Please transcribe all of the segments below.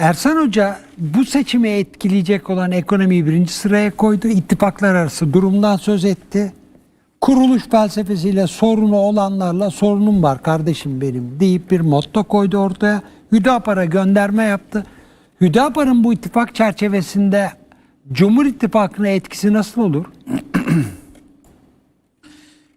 Ersan Hoca bu seçimi etkileyecek olan ekonomiyi birinci sıraya koydu. İttifaklar arası durumdan söz etti. Kuruluş felsefesiyle sorunu olanlarla sorunum var kardeşim benim deyip bir motto koydu ortaya. Hüdapar'a gönderme yaptı. Hüdapar'ın bu ittifak çerçevesinde Cumhur İttifakı'na etkisi nasıl olur?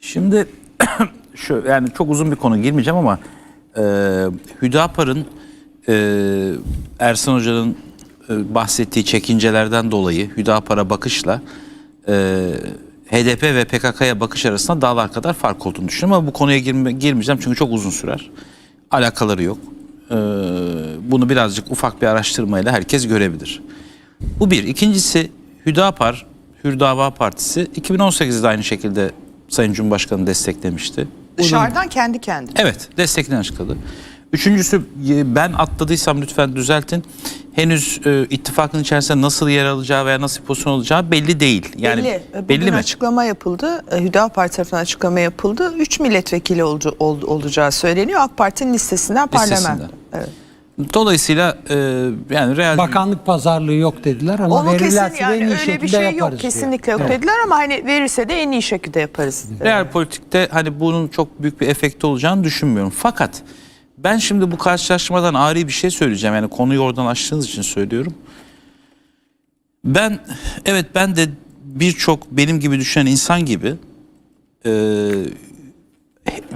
Şimdi şu yani çok uzun bir konu girmeyeceğim ama e, Hüdapar'ın e, Ersan Hoca'nın e, bahsettiği çekincelerden dolayı Hüdapar'a bakışla e, HDP ve PKK'ya bakış arasında dağlar kadar fark olduğunu düşünüyorum ama bu konuya girme, girmeyeceğim çünkü çok uzun sürer. Alakaları yok. E, bunu birazcık ufak bir araştırmayla herkes görebilir. Bu bir. İkincisi Hüdapar, Hürdava Partisi 2018'de aynı şekilde Sayın Cumhurbaşkanı desteklemişti. Dışarıdan kendi kendine. Evet, desteklerini açıkladı. Üçüncüsü e, ben atladıysam lütfen düzeltin. Henüz e, ittifakın içerisinde nasıl yer alacağı veya nasıl pozisyon olacağı belli değil. Yani belli. Bugün belli mi? açıklama yapıldı. E, Hüdapar tarafından açıklama yapıldı. 3 milletvekili olcu, ol- olacağı söyleniyor. AK Parti'nin listesinden parlamento. Listesinden. Evet. Dolayısıyla e, yani real Bakanlık pazarlığı yok dediler ama Onu kesin verirlerse de yani en iyi öyle şekilde bir şey yok diyor. kesinlikle yok Evet. dediler ama hani verirse de en iyi şekilde yaparız. Real politikte hani bunun çok büyük bir efekti olacağını düşünmüyorum. Fakat ben şimdi bu karşılaştırmadan ari bir şey söyleyeceğim. Yani konuyu oradan açtığınız için söylüyorum. Ben evet ben de birçok benim gibi düşünen insan gibi e,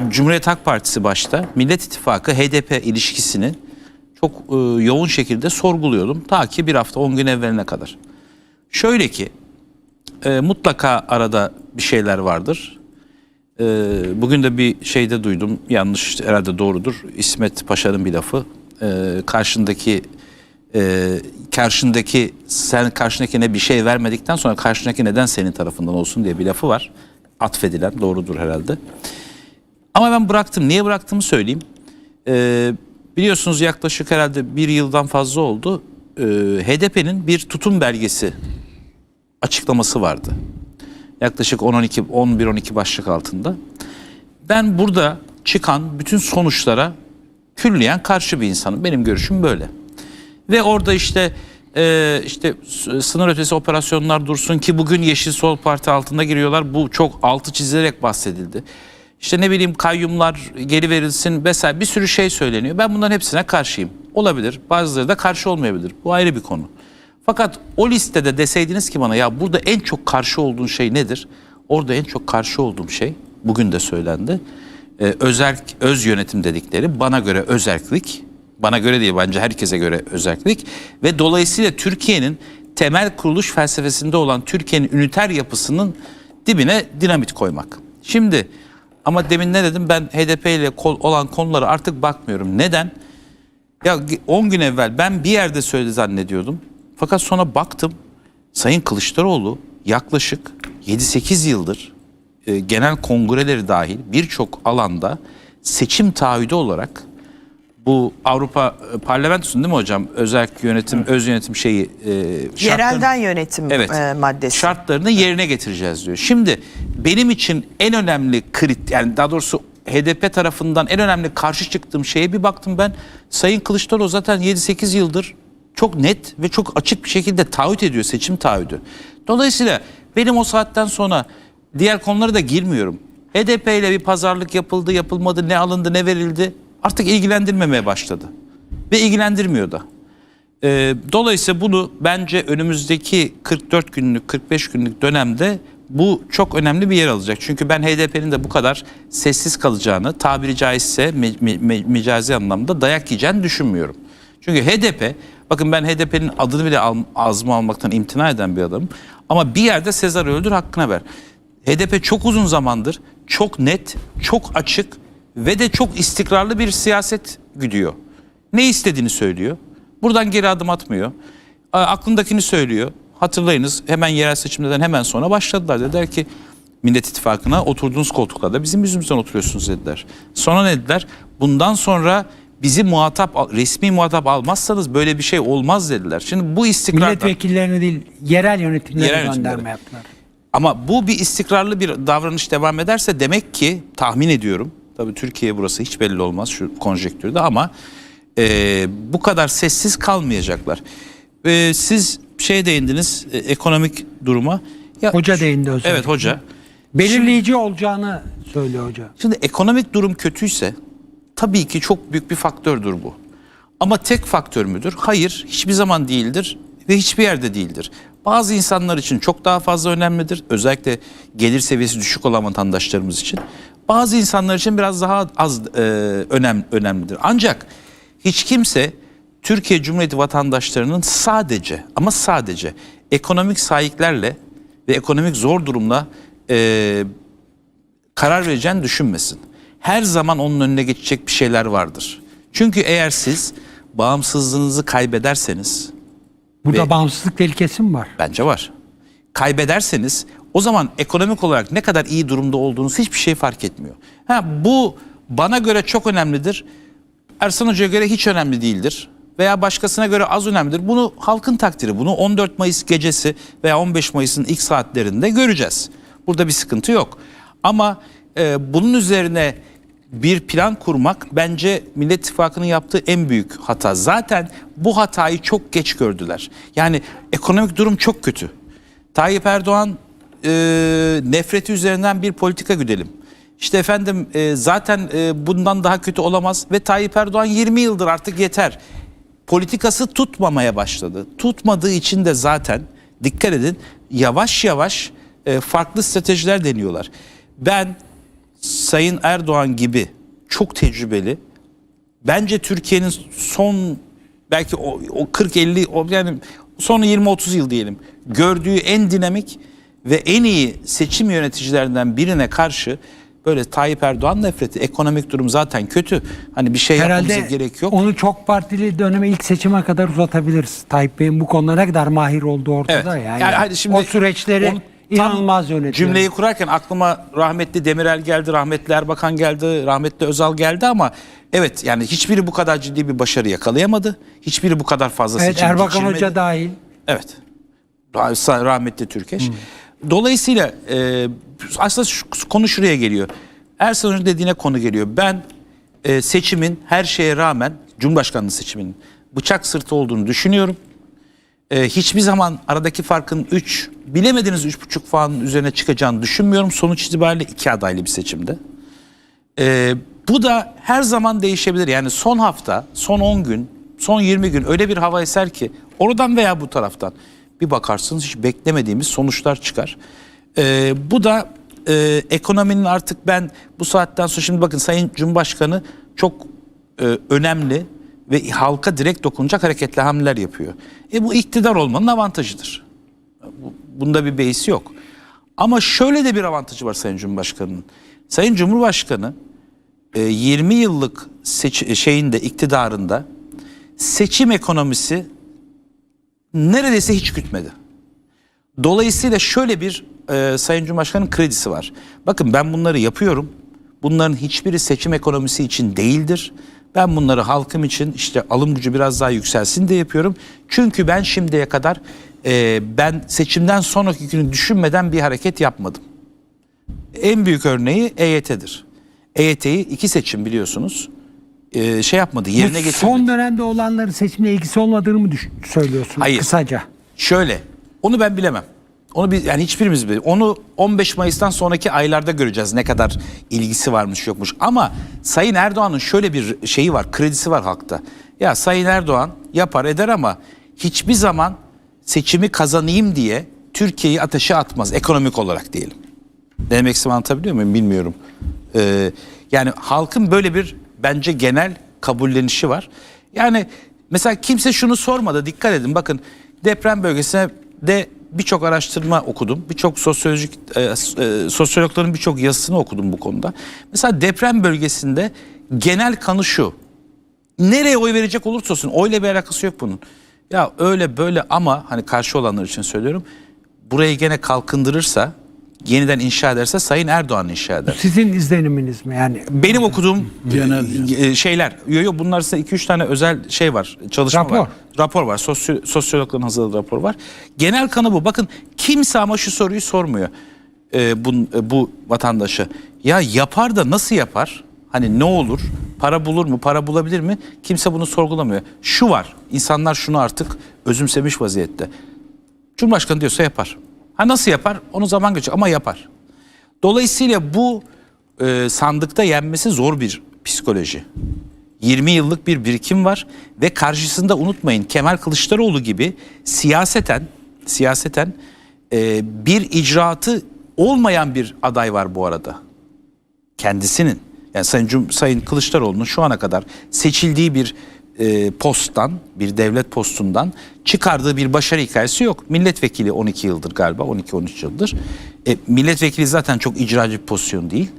Cumhuriyet Halk Partisi başta Millet İttifakı HDP ilişkisini çok e, yoğun şekilde sorguluyordum. Ta ki bir hafta 10 gün evveline kadar. Şöyle ki e, mutlaka arada bir şeyler vardır. E, bugün de bir şeyde duydum yanlış herhalde doğrudur. İsmet Paşa'nın bir lafı. E, karşındaki e, karşındaki sen karşındakine bir şey vermedikten sonra karşındaki neden senin tarafından olsun diye bir lafı var. Atfedilen doğrudur herhalde. Ama ben bıraktım. Niye bıraktığımı söyleyeyim. Ee, biliyorsunuz yaklaşık herhalde bir yıldan fazla oldu. Ee, HDP'nin bir tutum belgesi açıklaması vardı. Yaklaşık 10-12, 11-12 başlık altında. Ben burada çıkan bütün sonuçlara külliyen karşı bir insanım. Benim görüşüm böyle. Ve orada işte e, işte sınır ötesi operasyonlar dursun ki bugün Yeşil Sol Parti altında giriyorlar. Bu çok altı çizilerek bahsedildi. İşte ne bileyim kayyumlar geri verilsin vesaire bir sürü şey söyleniyor. Ben bunların hepsine karşıyım. Olabilir. Bazıları da karşı olmayabilir. Bu ayrı bir konu. Fakat o listede deseydiniz ki bana ya burada en çok karşı olduğun şey nedir? Orada en çok karşı olduğum şey bugün de söylendi. Ee, özerk, öz yönetim dedikleri bana göre özerklik, bana göre değil bence herkese göre özerklik ve dolayısıyla Türkiye'nin temel kuruluş felsefesinde olan Türkiye'nin üniter yapısının dibine dinamit koymak. Şimdi ama demin ne dedim ben HDP ile olan konulara artık bakmıyorum. Neden? Ya 10 gün evvel ben bir yerde söyledi zannediyordum. Fakat sonra baktım Sayın Kılıçdaroğlu yaklaşık 7-8 yıldır e, genel kongreleri dahil birçok alanda seçim taahhüdü olarak bu Avrupa e, Parlamentosu'nun değil mi hocam? Özel yönetim, öz yönetim şeyi e, Yerelden yönetim Evet. e, maddesi. şartlarını yerine getireceğiz diyor. Şimdi benim için en önemli krit yani daha doğrusu HDP tarafından en önemli karşı çıktığım şeye bir baktım ben Sayın Kılıçdaroğlu zaten 7-8 yıldır çok net ve çok açık bir şekilde taahhüt ediyor seçim taahhüdü. Dolayısıyla benim o saatten sonra diğer konulara da girmiyorum. HDP ile bir pazarlık yapıldı, yapılmadı, ne alındı, ne verildi artık ilgilendirmemeye başladı. Ve ilgilendirmiyor da. Ee, dolayısıyla bunu bence önümüzdeki 44 günlük 45 günlük dönemde bu çok önemli bir yer alacak. Çünkü ben HDP'nin de bu kadar sessiz kalacağını tabiri caizse me- me- me- mecazi anlamda dayak yiyeceğini düşünmüyorum. Çünkü HDP bakın ben HDP'nin adını bile al, ağzıma almaktan imtina eden bir adamım. Ama bir yerde Sezar öldür hakkına ver. HDP çok uzun zamandır çok net, çok açık ve de çok istikrarlı bir siyaset güdüyor. Ne istediğini söylüyor. Buradan geri adım atmıyor. A- Aklındakini söylüyor. Hatırlayınız hemen yerel seçimlerden hemen sonra başladılar. Dediler ki Millet İttifakı'na oturduğunuz koltuklarda bizim yüzümüzden oturuyorsunuz dediler. Sonra ne dediler? Bundan sonra bizi muhatap, resmi muhatap almazsanız böyle bir şey olmaz dediler. Şimdi bu istikrardan... Milletvekillerini değil yerel yönetimlere Yerel gönderme yönetimlere. yaptılar. Ama bu bir istikrarlı bir davranış devam ederse demek ki tahmin ediyorum. Tabii Türkiye burası hiç belli olmaz şu konjektürde ama e, bu kadar sessiz kalmayacaklar. E, siz şey değindiniz e, ekonomik duruma. Ya, Hoca değindi özellikle. Evet hoca. Belirleyici olacağını söylüyor hoca. Şimdi ekonomik durum kötüyse tabii ki çok büyük bir faktördür bu. Ama tek faktör müdür? Hayır, hiçbir zaman değildir ve hiçbir yerde değildir. Bazı insanlar için çok daha fazla önemlidir. Özellikle gelir seviyesi düşük olan vatandaşlarımız için. Bazı insanlar için biraz daha az e, önem önemlidir. Ancak hiç kimse Türkiye Cumhuriyeti vatandaşlarının sadece ama sadece ekonomik sahiplerle ve ekonomik zor durumla e, karar vereceğini düşünmesin. Her zaman onun önüne geçecek bir şeyler vardır. Çünkü eğer siz bağımsızlığınızı kaybederseniz Burada Ve- bağımsızlık tehlikesi mi var? bence var. Kaybederseniz o zaman ekonomik olarak ne kadar iyi durumda olduğunuz hiçbir şey fark etmiyor. Ha bu bana göre çok önemlidir. Ersan Hoca'ya göre hiç önemli değildir. Veya başkasına göre az önemlidir. Bunu halkın takdiri. Bunu 14 Mayıs gecesi veya 15 Mayıs'ın ilk saatlerinde göreceğiz. Burada bir sıkıntı yok. Ama e, bunun üzerine bir plan kurmak bence Millet İttifakı'nın yaptığı en büyük hata. Zaten bu hatayı çok geç gördüler. Yani ekonomik durum çok kötü. Tayyip Erdoğan e, nefreti üzerinden bir politika güdelim. İşte efendim e, zaten e, bundan daha kötü olamaz ve Tayyip Erdoğan 20 yıldır artık yeter. Politikası tutmamaya başladı. Tutmadığı için de zaten dikkat edin yavaş yavaş e, farklı stratejiler deniyorlar. Ben Sayın Erdoğan gibi çok tecrübeli bence Türkiye'nin son belki o, o 40-50 o yani son 20-30 yıl diyelim gördüğü en dinamik ve en iyi seçim yöneticilerinden birine karşı böyle Tayyip Erdoğan nefreti ekonomik durum zaten kötü. Hani bir şey Herhalde yapmamıza gerek yok. onu çok partili döneme ilk seçime kadar uzatabiliriz. Tayyip Bey'in bu konuda ne kadar mahir olduğu ortada Evet. yani. Yani hadi şimdi o süreçleri onu inanılmaz yönetiyor. Cümleyi kurarken aklıma rahmetli Demirel geldi, rahmetli Erbakan geldi, rahmetli Özal geldi ama evet yani hiçbiri bu kadar ciddi bir başarı yakalayamadı. Hiçbiri bu kadar fazla Evet seçim Erbakan geçirmedi. Hoca dahil. Evet. Rah- Rahmetli Türkeş. Dolayısıyla e, aslında şu, konu şuraya geliyor. Ersan Hoca'nın dediğine konu geliyor. Ben e, seçimin her şeye rağmen Cumhurbaşkanlığı seçiminin bıçak sırtı olduğunu düşünüyorum. E, hiçbir zaman aradaki farkın 3 bilemediniz 3,5 puanın üzerine çıkacağını düşünmüyorum. Sonuç itibariyle iki adaylı bir seçimde. Ee, bu da her zaman değişebilir. Yani son hafta, son 10 gün, son 20 gün öyle bir hava eser ki oradan veya bu taraftan bir bakarsınız hiç beklemediğimiz sonuçlar çıkar. Ee, bu da e, ekonominin artık ben bu saatten sonra şimdi bakın Sayın Cumhurbaşkanı çok e, önemli ve halka direkt dokunacak hareketli hamleler yapıyor. E bu iktidar olmanın avantajıdır. Bu- Bunda bir beisi yok. Ama şöyle de bir avantajı var Sayın Cumhurbaşkanı'nın. Sayın Cumhurbaşkanı e, 20 yıllık seç- şeyinde iktidarında seçim ekonomisi neredeyse hiç gütmedi. Dolayısıyla şöyle bir e, Sayın Cumhurbaşkanı'nın kredisi var. Bakın ben bunları yapıyorum. Bunların hiçbiri seçim ekonomisi için değildir. Ben bunları halkım için işte alım gücü biraz daha yükselsin diye yapıyorum. Çünkü ben şimdiye kadar e, ben seçimden sonraki günü düşünmeden bir hareket yapmadım. En büyük örneği EYT'dir. EYT'yi iki seçim biliyorsunuz e, şey yapmadı yerine Bu getirmedi. son dönemde olanların seçimle ilgisi olmadığını mı düş- söylüyorsun Hayır. kısaca? Şöyle, onu ben bilemem. Onu biz yani hiçbirimiz bilir. Onu 15 Mayıs'tan sonraki aylarda göreceğiz ne kadar ilgisi varmış yokmuş. Ama Sayın Erdoğan'ın şöyle bir şeyi var, kredisi var halkta. Ya Sayın Erdoğan yapar eder ama hiçbir zaman seçimi kazanayım diye Türkiye'yi ateşe atmaz ekonomik olarak diyelim. Ne demek istediğimi anlatabiliyor muyum bilmiyorum. Ee, yani halkın böyle bir bence genel kabullenişi var. Yani mesela kimse şunu sormadı dikkat edin bakın deprem bölgesine de birçok araştırma okudum. Birçok sosyolojik e, e, sosyologların birçok yazısını okudum bu konuda. Mesela deprem bölgesinde genel kanı şu. Nereye oy verecek olursa olsun oyla bir alakası yok bunun. Ya öyle böyle ama hani karşı olanlar için söylüyorum. Burayı gene kalkındırırsa, yeniden inşa ederse Sayın Erdoğan inşa eder. Sizin izleniminiz mi yani? Benim okuduğum e, şeyler, yo yo bunlar arasında 2-3 tane özel şey var, çalışma Rapor. var. Rapor var, sosyo, sosyologların hazırladığı rapor var. Genel kanı bu. Bakın kimse ama şu soruyu sormuyor e, bu, e, bu vatandaşa. Ya yapar da nasıl yapar? Hani ne olur? Para bulur mu, para bulabilir mi? Kimse bunu sorgulamıyor. Şu var, insanlar şunu artık özümsemiş vaziyette. Cumhurbaşkanı diyorsa yapar. Ha nasıl yapar? Onu zaman geçecek ama yapar. Dolayısıyla bu e, sandıkta yenmesi zor bir psikoloji. 20 yıllık bir birikim var ve karşısında unutmayın Kemal Kılıçdaroğlu gibi siyaseten siyaseten e, bir icraatı olmayan bir aday var bu arada. Kendisinin yani Sayın, Cum- Sayın Kılıçdaroğlu'nun şu ana kadar seçildiği bir e, posttan, bir devlet postundan çıkardığı bir başarı hikayesi yok. Milletvekili 12 yıldır galiba, 12-13 yıldır. E, milletvekili zaten çok icracı bir pozisyon değil.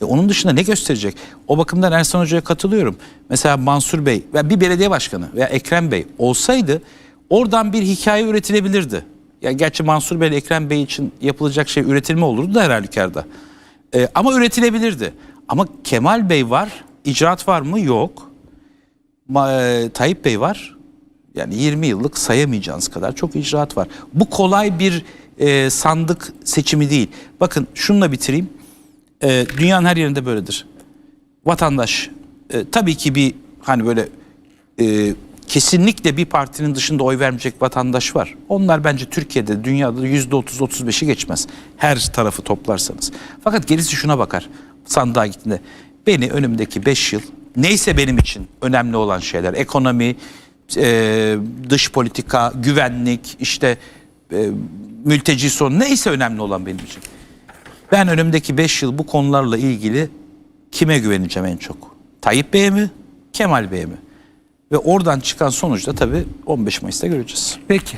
E, onun dışında ne gösterecek? O bakımdan Ersan Hoca'ya katılıyorum. Mesela Mansur Bey veya bir belediye başkanı veya Ekrem Bey olsaydı oradan bir hikaye üretilebilirdi. Ya gerçi Mansur Bey Ekrem Bey için yapılacak şey üretilme olurdu da her halükarda. E, ama üretilebilirdi. Ama Kemal Bey var, icraat var mı? Yok. E, Tayyip Bey var. Yani 20 yıllık sayamayacağınız kadar çok icraat var. Bu kolay bir e, sandık seçimi değil. Bakın şununla bitireyim. E, dünyanın her yerinde böyledir. Vatandaş e, tabii ki bir hani böyle e, kesinlikle bir partinin dışında oy vermeyecek vatandaş var. Onlar bence Türkiye'de dünyada yüzde otuz otuz beşi geçmez. Her tarafı toplarsanız. Fakat gerisi şuna bakar. Sandığa gittiğinde beni önümdeki beş yıl neyse benim için önemli olan şeyler ekonomi, e, dış politika, güvenlik, işte e, mülteci sorunu neyse önemli olan benim için. Ben önümdeki 5 yıl bu konularla ilgili kime güveneceğim en çok? Tayyip Bey'e mi? Kemal Bey'e mi? Ve oradan çıkan sonuçta tabii 15 Mayıs'ta göreceğiz. Peki.